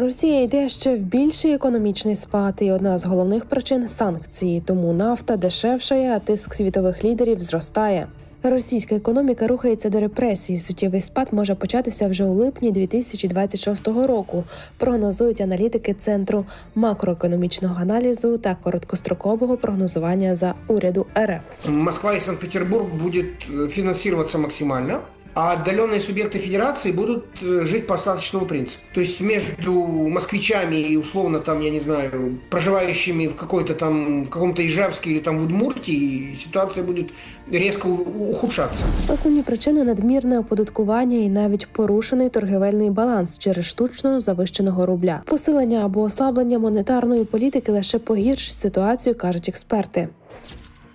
Росія йде ще в більший економічний спад, і одна з головних причин санкції. Тому нафта дешевшає, а тиск світових лідерів зростає. Російська економіка рухається до репресій. Суттєвий спад може початися вже у липні 2026 року. Прогнозують аналітики центру макроекономічного аналізу та короткострокового прогнозування за уряду РФ. Москва и Санкт-Петербург будет э, финансироваться максимально, а отдаленные субъекты федерации будут э, жить по остаточному принципу. То есть между москвичами и условно там, я не знаю, проживающими в какой-то там, в каком-то Ижевске или там в Удмуртии, ситуация будет резко у- ухудшаться. Основні причини надмірне оподаткування і навіть порушений торгівельний баланс через штучно завищеного рубля. Посилення або ослаблення монетарної політики лише погіршить ситуацію, кажуть експерти.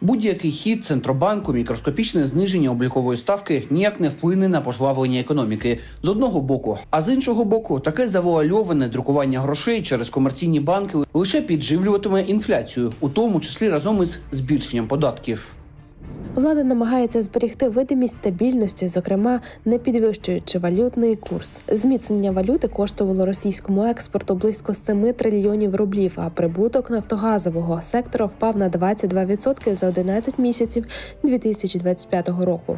Будь-який хід центробанку, мікроскопічне зниження облікової ставки ніяк не вплине на пожвавлення економіки з одного боку, а з іншого боку, таке завуальоване друкування грошей через комерційні банки лише підживлюватиме інфляцію, у тому числі разом із збільшенням податків. Влада намагається зберегти видимість стабільності, зокрема не підвищуючи валютний курс. Зміцнення валюти коштувало російському експорту близько 7 трильйонів рублів, а прибуток нафтогазового сектора впав на 22% за 11 місяців 2025 року.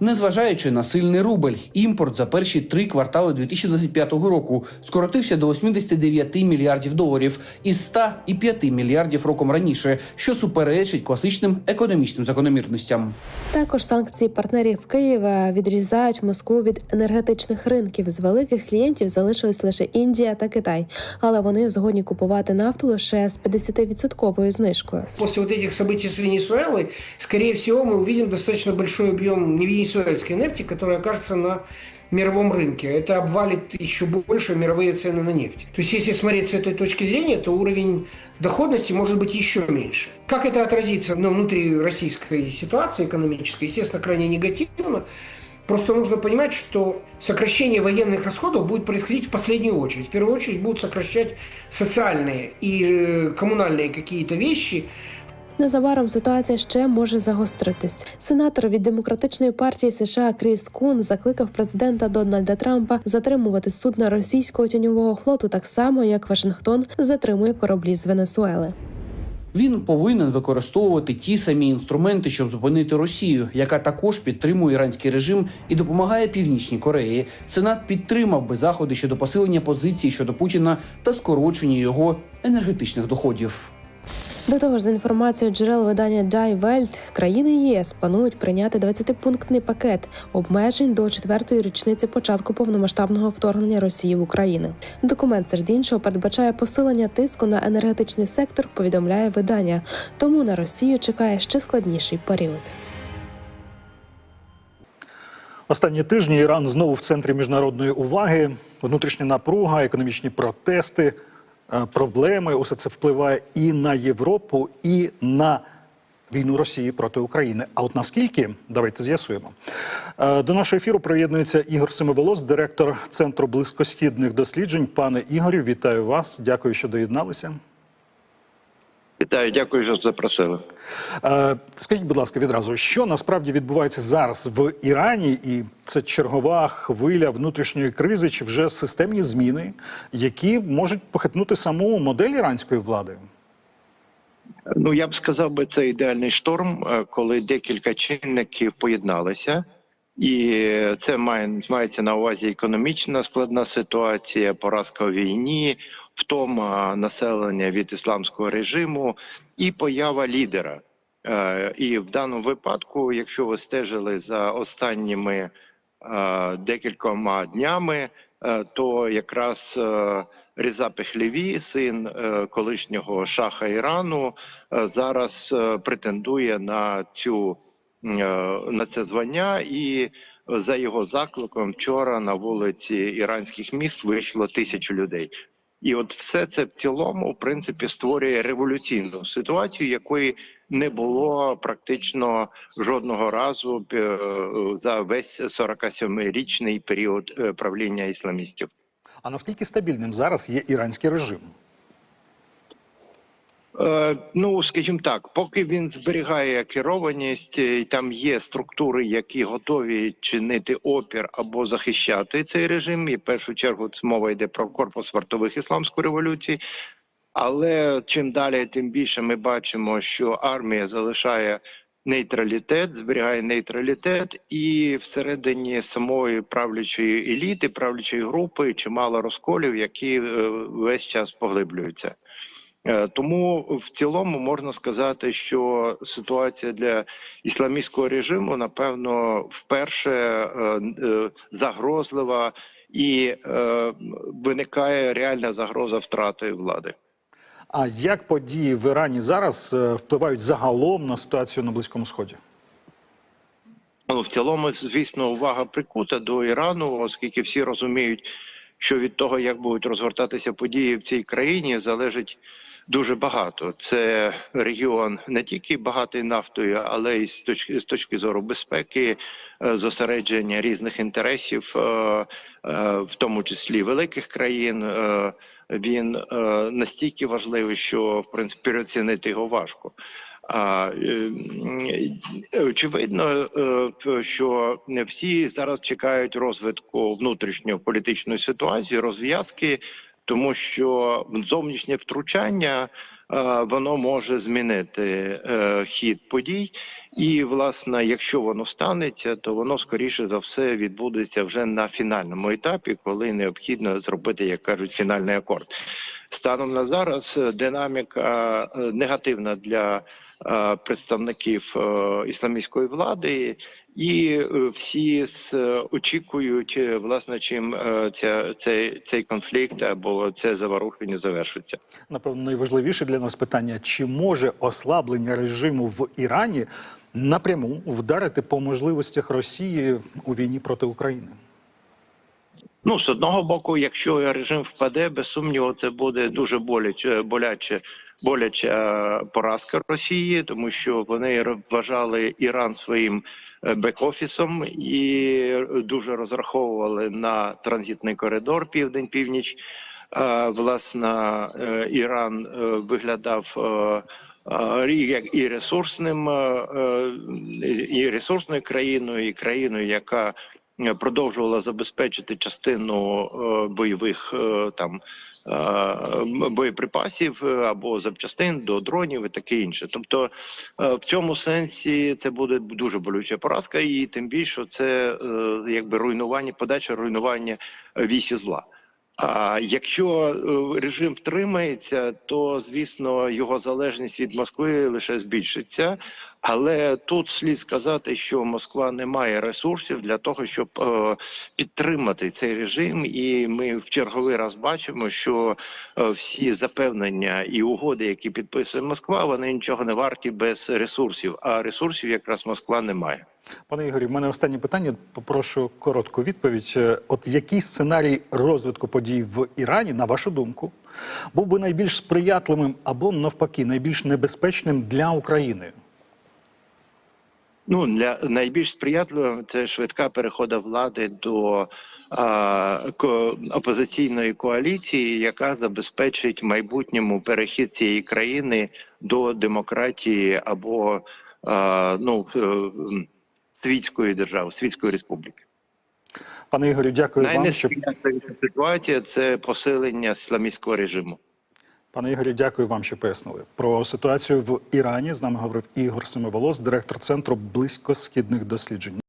Незважаючи на сильний рубль, імпорт за перші три квартали 2025 року скоротився до 89 мільярдів доларів із 105 мільярдів роком раніше, що суперечить класичним економічним закономірностям. Також санкції партнерів Києва відрізають Москву від енергетичних ринків. З великих клієнтів залишились лише Індія та Китай, але вони згодні купувати нафту лише з 50% знижкою. После вот этих событий с Венесуэлой, скорее всего, мы увидим достаточно большой объем невенесуэльской нефти, которая окажется на мировом рынке. Это обвалит еще больше мировые цены на нефть. То есть, если смотреть с этой точки зрения, то уровень доходности может быть еще меньше. Как это отразится на внутрироссийской ситуации экономической? Естественно, крайне негативно. Просто нужно понимать, что сокращение военных расходов будет происходить в последнюю очередь. В первую очередь будут сокращать социальные и э, коммунальные какие-то вещи, Незабаром ситуація ще може загостритись. Сенатор від демократичної партії США Кріс Кун закликав президента Дональда Трампа затримувати судна російського тіньового флоту так само, як Вашингтон затримує кораблі з Венесуели. Він повинен використовувати ті самі інструменти, щоб зупинити Росію, яка також підтримує іранський режим і допомагає Північній Кореї. Сенат підтримав би заходи щодо посилення позиції щодо Путіна та скорочення його енергетичних доходів. До того ж, за інформацією джерел видання Die Welt, країни ЄС планують прийняти 20-пунктний пакет обмежень до четвертої річниці початку повномасштабного вторгнення Росії в Україну. Документ серед іншого передбачає посилення тиску на енергетичний сектор. Повідомляє видання. Тому на Росію чекає ще складніший період. Останні тижні Іран знову в центрі міжнародної уваги. Внутрішня напруга, економічні протести, проблеми. Усе це впливає і на Європу, і на війну Росії проти України. А от наскільки давайте з'ясуємо. Е, До нашого ефіру приєднується Ігор Семиволос, директор центру близькосхідних досліджень. Пане Ігорю, вітаю вас. Дякую, що доєдналися. Вітаю, дякую, що запросили. Е, Скажіть, будь ласка, відразу, що насправді відбувається зараз в Ірані, і це чергова хвиля внутрішньої кризи, чи вже системні зміни, які можуть похитнути саму модель іранської влади? Ну я б сказав би, це ідеальний шторм, е, коли декілька чинників поєдналися, і це має мається на увазі економічна складна ситуація, поразка у війні, втома населення від ісламського режиму і поява лідера. Е, І в даному випадку, якщо ви стежили за останніми е, декількома днями, е, то якраз Різа Пехлєві, син колишнього шаха Ірану, зараз претендує на цю на це звання, і за його закликом вчора на вулиці іранських міст вийшло тисячу людей. І от все це в цілому, в принципі, створює революційну ситуацію, якої не було практично жодного разу е, за весь 47-річний період е, правління ісламістів. А наскільки стабільним зараз є іранський режим? Е, Ну, скажімо так, поки він зберігає керованість, е, там є структури, які готові чинити опір або захищати цей режим. І в першу чергу це мова йде про корпус вартових ісламської революції. Але чим далі, тим більше ми бачимо, що армія залишає нейтралітет, зберігає нейтралітет, і всередині самої правлячої еліти, правлячої групи чимало розколів, які е, весь час поглиблюються. Е, Тому в цілому можна сказати, що ситуація для ісламістського режиму напевно вперше е, е, загрозлива і виникає реальна загроза втрати влади. А як події в Ірані зараз впливають загалом на ситуацію на Близькому Сході? Ну, в цілому, звісно, увага прикута до Ірану, оскільки всі розуміють, що від того, як будуть розгортатися події в цій країні, залежить дуже багато. Це регіон не тільки багатий нафтою, але й з точки з точки зору безпеки, е, зосередження різних інтересів, е, е, в тому числі великих країн. Він настільки важливий, що в принципі переоцінити його важко. А очевидно, що всі зараз чекають розвитку внутрішньополітичної ситуації, розв'язки, тому що зовнішнє втручання е, воно може змінити е, хід подій. І, власне, якщо воно станеться, то воно скоріше за все відбудеться вже на фінальному етапі, коли необхідно зробити, як кажуть, фінальний акорд. Станом на зараз е, динаміка негативна для представників е, ісламістської влади, і е, всі е, очікують, е, власне, чим е, ця, цей, цей конфлікт або це заворушення завершиться. Напевно, найважливіше для нас питання: чи може ослаблення режиму в Ірані напряму вдарити по можливостях Росії у війні проти України? Ну, з одного боку, якщо режим впаде, без сумніву, це буде дуже боляче, боляче, боляча поразка Росії, тому що вони вважали Іран своїм е, бек-офісом і дуже розраховували на транзитний коридор південь-північ. Е, Власне, е, Іран е, виглядав. е, е, як і ресурсним, е, е, і ресурсною країною, і країною, яка е, продовжувала забезпечити частину е, бойових е, там е, боєприпасів е, або запчастин до дронів і таке інше. Тобто, е, в цьому сенсі це буде дуже болюча поразка, і тим більше це е, якби руйнування, подача руйнування е, вісі зла. А якщо е, режим втримається, то звісно його залежність від Москви лише збільшиться. Але тут слід сказати, що Москва не має ресурсів для того, щоб е, підтримати цей режим, і ми в черговий раз бачимо, що е, всі запевнення і угоди, які підписує Москва, вони нічого не варті без ресурсів. А ресурсів якраз Москва не має. Пане Ігорі, в мене останнє питання. Попрошу коротку відповідь. Е, От який сценарій розвитку подій в Ірані, на вашу думку, був би найбільш сприятливим або навпаки найбільш небезпечним для України? Ну для найбільш сприятливим це швидка перехода влади до а, ко, опозиційної коаліції, яка забезпечить майбутньому перехід цієї країни до демократії або а, ну е, світської держави, світської республіки. Пане Ігорю, дякую вам. Що... Ситуація це посилення ісламістського режиму. Пане Ігорі, дякую вам, що пояснили. Про ситуацію в Ірані з нами говорив Ігор Семиволос, директор центру близькосхідних досліджень.